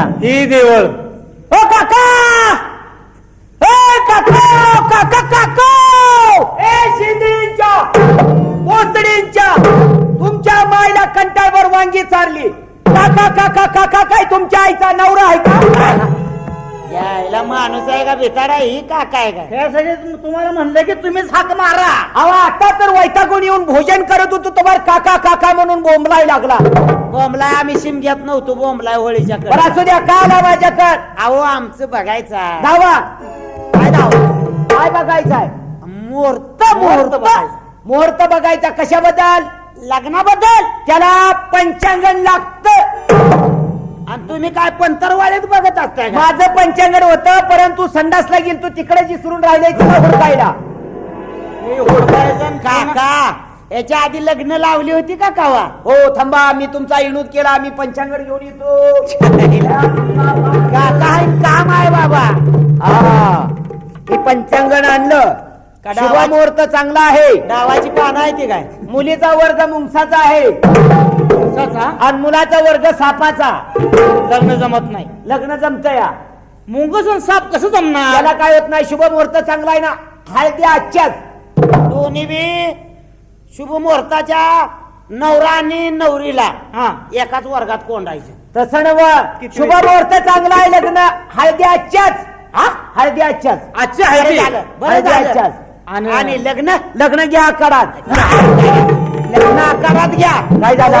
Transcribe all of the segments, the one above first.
बघा ही देवळ. ओ काका! ए काका काका काका! ए शिंदेच्या पोतडींच्या तुमच्या मायला कंटाळवर वांगी चारली. काका काका काका काय तुमच्या आईचा नवरा आहे का? यायला माणूस आहे का भिताडा ही काका आहे का? त्यासाठी तुम्हाला म्हणलं की तुम्हीच हाक मारा. अहो आता तर वैतागून येऊन भोजन करत होतो तुम्हाला काका काका म्हणून बोंबलाय लागला. बोंबलाय आम्ही शिम घेत नव्हतो बोंबलाय होळीच्या बरं कडे असू द्या का आला माझ्याकड? अहो आमचं बघायचा धावा काय धाव काय बघायचंय मुहूर्त मुहूर्त बघायचा. मुहूर्त बघायचा कशाबद्दल? लग्नाबद्दल? त्याला पंचांगण लागतं. आणि तुम्ही काय पंतरवाडीत बघत असताय का? माझं पंचांगण होतं परंतु संडासला गेल तू तिकडे विसरून राहिलाय तुला हुडकायला. काका याच्या आधी लग्न लावली होती का कावा? हो थांबा मी तुमचा इणूद केला मी पंचांगण घेऊन येतो. काका हे काम आहे बाबा. हा. मी पंचांगण आणलं. शुभ डावा- मुहूर्त चांगला आहे. डावाची पानं आहे ती काय? मुलीचा वर्ग मुंगसाचा आहे. आणि मुलाचा वर्ग सापाचा. लग्न जमत नाही. लग्न जमत या. मुंगसन साप कसं जमणार? त्याला काय होत नाही शुभ मुहूर्त चांगला आहे ना? हळदी आजच्याच. दोन्ही बी शुभ मुहूर्ताच्या नवरा आणि नवरीला हा. एकाच वर्गात कोंडायचे. तसं नव किती शुभ मुहूर्त चांगला आहे लग्न. हळदी आजच्याच. हा? हळदी आजच्याच. आजची बरं हळदी आजच्याच. आणि- आणि लग्न? लग्न घ्या आकारात घ्या. काय झालं?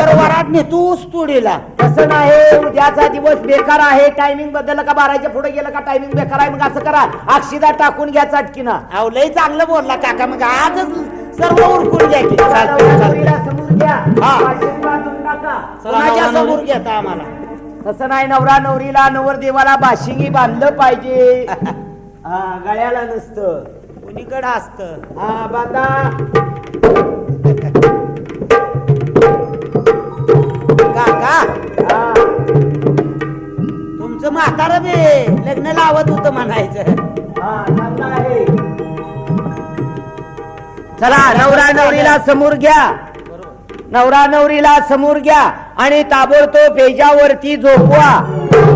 तुडीला तसं नाही. उद्याचा दिवस बेकार आहे. टायमिंग बदललं का बाराच्या पुढे गेलं का टायमिंग बेकार आहे? मग असं करा. अक्षिदा टाकून घ्या चटकीनं. अहो लय चांगलं बोलला काका. मग आजच सर्व उरकून घ्या की. चालतंय, चालतंय. समोर घ्या. हा. आशीर्वाद देऊन टाका. कोणाच्या नवरा समोर नवरी. घेता आम्हाला? तसं नाही. नवरा नवरीला नवरदेवाला बाशिंगी बांधलं पाहिजे. हा गळ्याला नसतं. कुणीकडे असत. हा बांधा. म्हातार बे लग्न लावत होत म्हणायचं. हा. चला नवरा नवरीला समोर घ्या. नवरा नवरीला समोर घ्या आणि ताबडतोब पेजावरती झोपवा.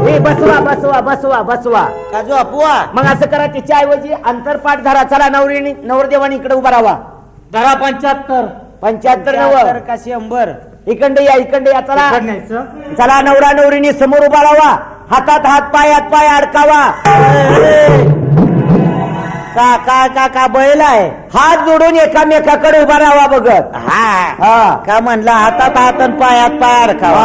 हे बसवा बसवा बसवा बसवा. का अपुआ मग असं करा तिच्या ऐवजी अंतरपाठ धरा. चला नवरीने नवरदेवानी इकडे उभा राहा. धरा पंच्याहत्तर. पंच्याहत्तर पंच्याहत्तर नव का शंभर? इकडे या इकडे या चला. चला नवरा नवरीने समोर उभा राहा. हातात हात पाय हात पाय अडकावा. काका काका बैल आहे. हात जोडून एकामेकाकडे उभा राहावा बघत. हा. हा. का म्हणलं हातात हात आणि पायात पाय अडकावा.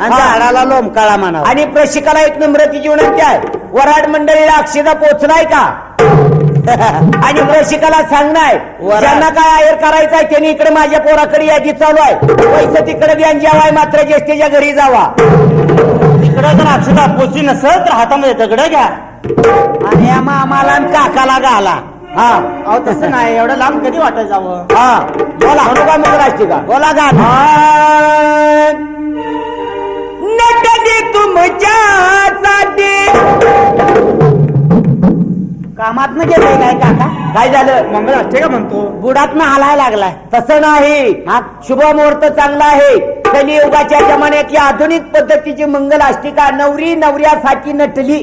आणि. झाडाला लोंबकाळा म्हणावा. आणि प्रशिकाला एक नम्रतेची विनंती आहे. वराड मंडळीला अक्षदा पोचलाय का? आणि प्रशिकाला सांगणार. ज्यांना काय आहेर करायचंय त्यांनी इकडे माझ्या पोराकडे यादी चालू आहे. पैसे तिकडे आणि जेवाय मात्र ज्येष्ठीच्या घरी जावा. इकडं जर अक्षता पोची नसेल तर हातामध्ये दगड घ्या. आणि या मामाला आणि काकाला घाला. हा. अहो तसं नाही एवढं लांब कधी वाटत जावं? हा. बोला. म्हणू का मग राष्ट्रीय बोला गा नटली तुमच्यासाठी कामात गेलंय काय काका काय झालं? मंगळ असते का म्हणतो? बुडात न हालाय लागलाय. तसं नाही. हा? शुभ मुहूर्त चांगला आहे. कलियुगाच्या जमान्यातली आधुनिक पद्धतीची मंगल अष्टिका नवरी नवऱ्यासाठी नटली?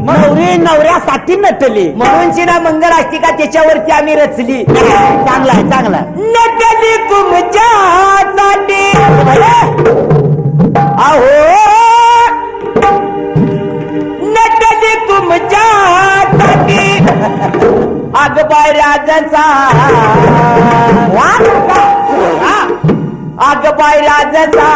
नवरी नवऱ्यासाठी नटली. म्हणून शिना मंगल अष्टिका त्याच्यावरती आम्ही रचली. चांगला आहे चांगला. नटली तुमच्यासाठी अगबाय राजाचा वाघ काका. हा. अगबाय राजाचा